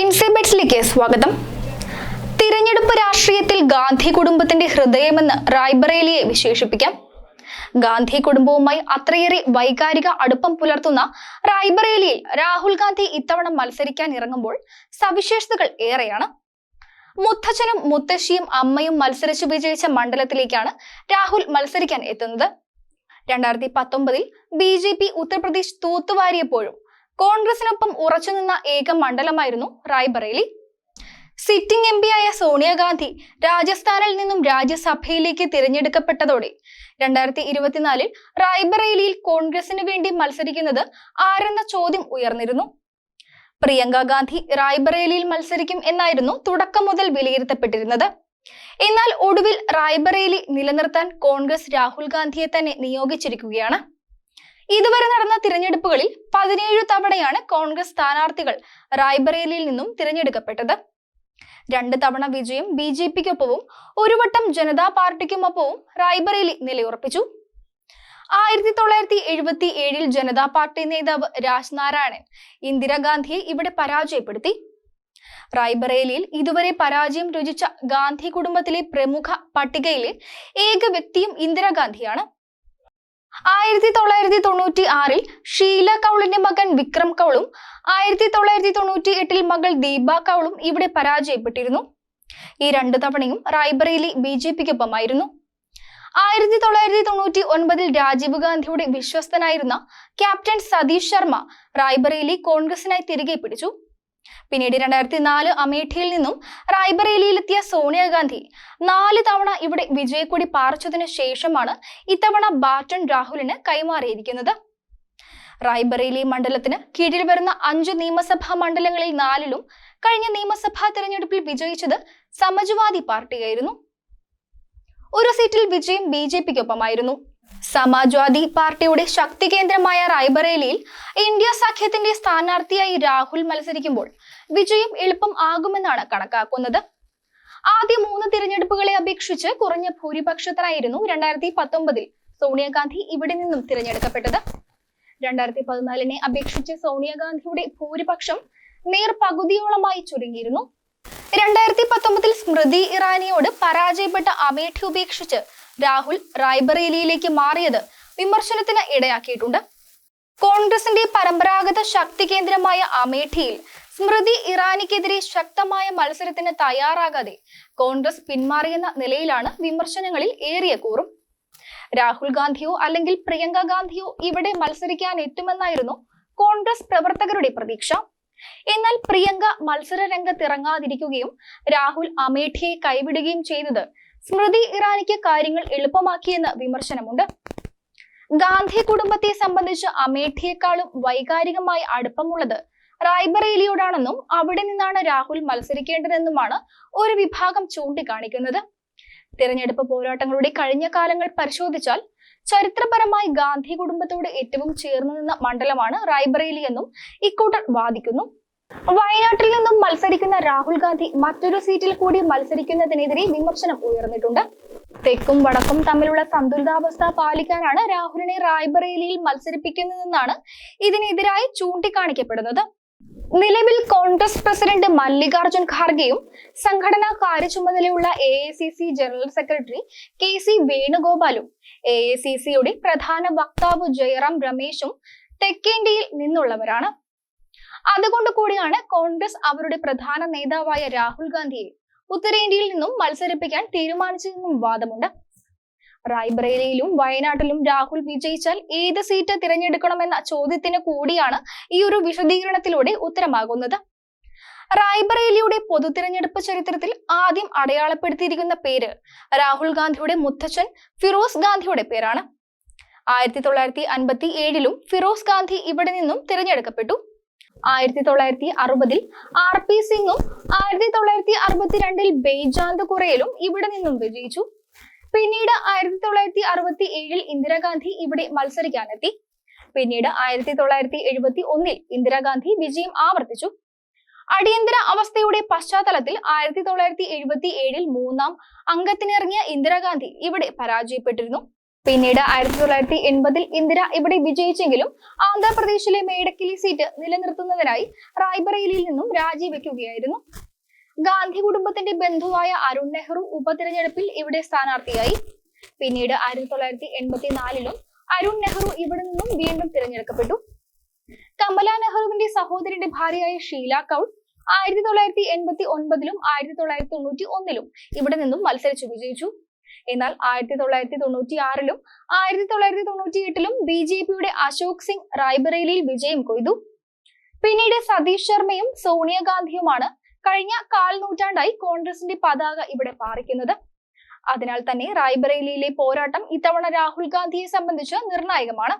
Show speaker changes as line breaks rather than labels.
ഇൻസൈബെറ്റ്സിലേക്ക് സ്വാഗതം. തിരഞ്ഞെടുപ്പ് രാഷ്ട്രീയത്തിൽ ഗാന്ധി കുടുംബത്തിന്റെ ഹൃദയമെന്ന് റായ്ബറേലിയെ വിശേഷിപ്പിക്കാം. ഗാന്ധി കുടുംബവുമായി അത്രയേറെ വൈകാരിക അടുപ്പം പുലർത്തുന്ന റായ്ബറേലിയിൽ രാഹുൽ ഗാന്ധി ഇത്തവണ മത്സരിക്കാൻ ഇറങ്ങുമ്പോൾ സവിശേഷതകൾ ഏറെയാണ്. മുത്തച്ഛനും മുത്തശ്ശിയും അമ്മയും മത്സരിച്ചു വിജയിച്ച മണ്ഡലത്തിലേക്കാണ് രാഹുൽ മത്സരിക്കാൻ എത്തുന്നത്. രണ്ടായിരത്തി പത്തൊമ്പതിൽ ബി ജെ പി ഉത്തർപ്രദേശ് തൂത്തുവാരിയപ്പോഴും കോൺഗ്രസിനൊപ്പം ഉറച്ചുനിന്ന ഏക മണ്ഡലമായിരുന്നു റായ്ബറേലി. സിറ്റിംഗ് എം ആയ സോണിയാഗാന്ധി രാജസ്ഥാനിൽ നിന്നും രാജ്യസഭയിലേക്ക് തിരഞ്ഞെടുക്കപ്പെട്ടതോടെ രണ്ടായിരത്തി ഇരുപത്തിനാലിൽ റായ്ബറേലിയിൽ കോൺഗ്രസിന് വേണ്ടി മത്സരിക്കുന്നത് ആരെന്ന ചോദ്യം ഉയർന്നിരുന്നു. പ്രിയങ്ക ഗാന്ധി റായ്ബറേലിയിൽ മത്സരിക്കും എന്നായിരുന്നു തുടക്കം മുതൽ വിലയിരുത്തപ്പെട്ടിരുന്നത്. എന്നാൽ ഒടുവിൽ റായ്ബറേലി നിലനിർത്താൻ കോൺഗ്രസ് രാഹുൽ ഗാന്ധിയെ തന്നെ നിയോഗിച്ചിരിക്കുകയാണ്. ഇതുവരെ നടന്ന തിരഞ്ഞെടുപ്പുകളിൽ പതിനേഴ് തവണയാണ് കോൺഗ്രസ് സ്ഥാനാർത്ഥികൾ റായ്ബറേലിയിൽ നിന്നും തിരഞ്ഞെടുക്കപ്പെട്ടത്. രണ്ട് തവണ വിജയം ബി ജെ പിക്കൊപ്പവും ഒരു വട്ടം ജനതാ പാർട്ടിക്കുമൊപ്പവും റായ്ബറേലി നിലയുറപ്പിച്ചു. ആയിരത്തി തൊള്ളായിരത്തി എഴുപത്തി ഏഴിൽ ജനതാ പാർട്ടി നേതാവ് രാജ്നാരായണൻ ഇന്ദിരാഗാന്ധിയെ ഇവിടെ പരാജയപ്പെടുത്തി. റായ്ബറേലിയിൽ ഇതുവരെ പരാജയം രുചിച്ച ഗാന്ധി കുടുംബത്തിലെ പ്രമുഖ പട്ടികയിലെ ഏക വ്യക്തിയും ഇന്ദിരാഗാന്ധിയാണ്. ആയിരത്തി തൊള്ളായിരത്തി തൊണ്ണൂറ്റി ആറിൽ ഷീല കൗളിന്റെ മകൻ വിക്രം കൗളും ആയിരത്തി തൊള്ളായിരത്തി തൊണ്ണൂറ്റി എട്ടിൽ മകൾ ദീപ കൗളും ഇവിടെ പരാജയപ്പെട്ടിരുന്നു. ഈ രണ്ടു തവണയും റായ്ബറേലി ബി ജെ പിക്കൊപ്പമായിരുന്നു. ആയിരത്തി തൊള്ളായിരത്തി തൊണ്ണൂറ്റി ഒൻപതിൽ രാജീവ് ഗാന്ധിയുടെ വിശ്വസ്തനായിരുന്ന ക്യാപ്റ്റൻ സതീഷ് ശർമ്മ റായ്ബറേലി കോൺഗ്രസിനായി തിരികെ പിടിച്ചു. പിന്നീട് രണ്ടായിരത്തി നാല് അമേഠിയിൽ നിന്നും റായ്ബറേലിയിലെത്തിയ സോണിയാഗാന്ധി നാല് തവണ ഇവിടെ വിജയക്കൊടി പാർച്ചതിനു ശേഷമാണ് ഇത്തവണ ബാറ്റൺ രാഹുലിന് കൈമാറിയിരിക്കുന്നത്. റായ്ബറേലി മണ്ഡലത്തിന് കീഴിൽ വരുന്ന അഞ്ച് നിയമസഭാ മണ്ഡലങ്ങളിൽ നാലിലും കഴിഞ്ഞ നിയമസഭാ തെരഞ്ഞെടുപ്പിൽ വിജയിച്ചത് സമാജ്വാദി പാർട്ടിയായിരുന്നു. ഒരു സീറ്റിൽ വിജയം ബി ജെ പിക്കൊപ്പമായിരുന്നു. സമാജ്വാദി പാർട്ടിയുടെ ശക്തി കേന്ദ്രമായ റായ്ബറേലിയിൽ ഇന്ത്യ സഖ്യത്തിന്റെ സ്ഥാനാർത്ഥിയായി രാഹുൽ മത്സരിക്കുമ്പോൾ വിജയം എളുപ്പം ആകുമെന്നാണ് കണക്കാക്കുന്നത്. ആദ്യ മൂന്ന് തിരഞ്ഞെടുപ്പുകളെ അപേക്ഷിച്ച് കുറഞ്ഞ ഭൂരിപക്ഷത്തിനായിരുന്നു രണ്ടായിരത്തി പത്തൊമ്പതിൽ സോണിയാഗാന്ധി ഇവിടെ നിന്നും തിരഞ്ഞെടുക്കപ്പെട്ടത്. രണ്ടായിരത്തി പതിനാലിനെ അപേക്ഷിച്ച് സോണിയാഗാന്ധിയുടെ ഭൂരിപക്ഷം നേർ പകുതിയോളമായി ചുരുങ്ങിയിരുന്നു. രണ്ടായിരത്തി പത്തൊമ്പതിൽ സ്മൃതി ഇറാനിയോട് പരാജയപ്പെട്ട അമേഠി ഉപേക്ഷിച്ച് രാഹുൽ റായ്ബറേലിയിലേക്ക് മാറിയത് വിമർശനത്തിന് ഇടയാക്കിയിട്ടുണ്ട്. കോൺഗ്രസിന്റെ പരമ്പരാഗത ശക്തി കേന്ദ്രമായ അമേഠിയിൽ സ്മൃതി ഇറാനിക്കെതിരെ ശക്തമായ മത്സരത്തിന് തയ്യാറാകാതെ കോൺഗ്രസ് പിന്മാറിയെന്ന നിലയിലാണ് വിമർശനങ്ങളിൽ ഏറിയ കൂറും. രാഹുൽ ഗാന്ധിയോ അല്ലെങ്കിൽ പ്രിയങ്ക ഗാന്ധിയോ ഇവിടെ മത്സരിക്കാൻ എത്തുമെന്നായിരുന്നു കോൺഗ്രസ് പ്രവർത്തകരുടെ പ്രതീക്ഷ. എന്നാൽ പ്രിയങ്ക മത്സര രംഗത്തിറങ്ങാതിരിക്കുകയും രാഹുൽ അമേഠിയെ കൈവിടുകയും ചെയ്തത് സ്മൃതി ഇറാനിക്ക് കാര്യങ്ങൾ എളുപ്പമാക്കിയെന്ന് വിമർശനമുണ്ട്. ഗാന്ധി കുടുംബത്തെ സംബന്ധിച്ച് അമേഠിയെക്കാളും വൈകാരികമായി അടുപ്പമുള്ളത് റായ്ബറേലിയോടാണെന്നും അവിടെ നിന്നാണ് രാഹുൽ മത്സരിക്കേണ്ടതെന്നുമാണ് ഒരു വിഭാഗം ചൂണ്ടിക്കാണിക്കുന്നത്. തിരഞ്ഞെടുപ്പ് പോരാട്ടങ്ങളുടെ കഴിഞ്ഞ കാലങ്ങൾ പരിശോധിച്ചാൽ ചരിത്രപരമായി ഗാന്ധി കുടുംബത്തോട് ഏറ്റവും ചേർന്നു നിന്ന മണ്ഡലമാണ് റായ്ബറേലി എന്നും ഇക്കൂട്ടർ വാദിക്കുന്നു. വയനാട്ടിൽ നിന്നും മത്സരിക്കുന്ന രാഹുൽ ഗാന്ധി മറ്റൊരു സീറ്റിൽ കൂടി മത്സരിക്കുന്നതിനെതിരെ വിമർശനം ഉയർന്നിട്ടുണ്ട്. തെക്കും വടക്കും തമ്മിലുള്ള സന്തുലിതാവസ്ഥ പാലിക്കാനാണ് രാഹുലിനെ റായ്ബറേലിയിൽ മത്സരിപ്പിക്കുന്നതെന്നാണ് ഇതിനെതിരായി ചൂണ്ടിക്കാണിക്കപ്പെടുന്നത്. നിലവിൽ കോൺഗ്രസ് പ്രസിഡന്റ് മല്ലികാർജുൻ ഖാർഗെയും സംഘടനാ കാര്യചുമതലയുള്ള A I C C general secretary K C വേണുഗോപാലും A I C സിയുടെ പ്രധാന വക്താവ് ജയറാം രമേശും തെക്കേന്ത്യയിൽ നിന്നുള്ളവരാണ്. അതുകൊണ്ട് കൂടിയാണ് കോൺഗ്രസ് അവരുടെ പ്രധാന നേതാവായ രാഹുൽ ഗാന്ധിയെ ഉത്തരേന്ത്യയിൽ നിന്നും മത്സരിപ്പിക്കാൻ തീരുമാനിച്ചതെന്നും വാദമുണ്ട്. റായ്ബറേലിയിലും വയനാട്ടിലും രാഹുൽ വിജയിച്ചാൽ ഏത് സീറ്റ് തിരഞ്ഞെടുക്കണമെന്ന ചോദ്യത്തിന് കൂടിയാണ് ഈ ഒരു വിശദീകരണത്തിലൂടെ ഉത്തരമാകുന്നത്. റായ്ബറേലിയുടെ പൊതു തിരഞ്ഞെടുപ്പ് ചരിത്രത്തിൽ ആദ്യം അടയാളപ്പെടുത്തിയിരിക്കുന്ന പേര് രാഹുൽ ഗാന്ധിയുടെ മുത്തച്ഛൻ ഫിറോസ് ഗാന്ധിയുടെ പേരാണ്. ആയിരത്തി തൊള്ളായിരത്തി അൻപത്തി ഏഴിലും ഫിറോസ് ഗാന്ധി ഇവിടെ നിന്നും തിരഞ്ഞെടുക്കപ്പെട്ടു. ആയിരത്തി തൊള്ളായിരത്തി അറുപതിൽ ആർ പി സിംഗും ആയിരത്തി തൊള്ളായിരത്തി അറുപത്തിരണ്ടിൽ ബെയ്ജാന്ത് കുറയിലും ഇവിടെ നിന്നും വിജയിച്ചു. പിന്നീട് ആയിരത്തി തൊള്ളായിരത്തി അറുപത്തി ഏഴിൽ ഇന്ദിരാഗാന്ധി ഇവിടെ മത്സരിക്കാനെത്തി. പിന്നീട് ആയിരത്തി തൊള്ളായിരത്തി എഴുപത്തി ഒന്നിൽ ഇന്ദിരാഗാന്ധി വിജയം ആവർത്തിച്ചു. അടിയന്തര അവസ്ഥയുടെ പശ്ചാത്തലത്തിൽ ആയിരത്തി തൊള്ളായിരത്തി എഴുപത്തി ഏഴിൽ മൂന്നാം അംഗത്തിനിറങ്ങിയ ഇന്ദിരാഗാന്ധി ഇവിടെ പരാജയപ്പെട്ടിരുന്നു. പിന്നീട് ആയിരത്തി തൊള്ളായിരത്തി എൺപതിൽ ഇന്ദിര ഇവിടെ വിജയിച്ചെങ്കിലും ആന്ധ്രാപ്രദേശിലെ മേടക്കിലി സീറ്റ് നിലനിർത്തുന്നതിനായി റായ്ബറേലിയിൽ നിന്നും രാജിവെക്കുകയായിരുന്നു. ഗാന്ധി കുടുംബത്തിന്റെ ബന്ധുവായ അരുൺ നെഹ്റു ഉപതിരഞ്ഞെടുപ്പിൽ ഇവിടെ സ്ഥാനാർത്ഥിയായി. പിന്നീട് ആയിരത്തി തൊള്ളായിരത്തി എൺപത്തിനാലിലും അരുൺ നെഹ്റു ഇവിടെ നിന്നും വീണ്ടും തിരഞ്ഞെടുക്കപ്പെട്ടു. കമല നെഹ്റുവിന്റെ സഹോദരിയുടെ ഭാര്യയായ ഷീല കൗൾ ആയിരത്തി തൊള്ളായിരത്തി എൺപത്തി ഒൻപതിലും ആയിരത്തി തൊള്ളായിരത്തി തൊണ്ണൂറ്റി ഒന്നിലും ഇവിടെ നിന്നും മത്സരിച്ചു വിജയിച്ചു. എന്നാൽ ആയിരത്തി തൊള്ളായിരത്തി തൊണ്ണൂറ്റി ആറിലും ആയിരത്തി തൊള്ളായിരത്തി തൊണ്ണൂറ്റി എട്ടിലും ബി ജെ പിയുടെ അശോക് സിംഗ് റായ്ബറേലിയിൽ വിജയം കൊയ്തു. പിന്നീട് സതീഷ് ശർമ്മയും സോണിയാഗാന്ധിയുമാണ് കഴിഞ്ഞ കാൽ നൂറ്റാണ്ടായി കോൺഗ്രസിന്റെ പതാക ഇവിടെ പാറിക്കുന്നത്. അതിനാൽ തന്നെ റായ്ബറേലിയിലെ പോരാട്ടം ഇത്തവണ രാഹുൽ ഗാന്ധിയെ സംബന്ധിച്ച് നിർണായകമാണ്.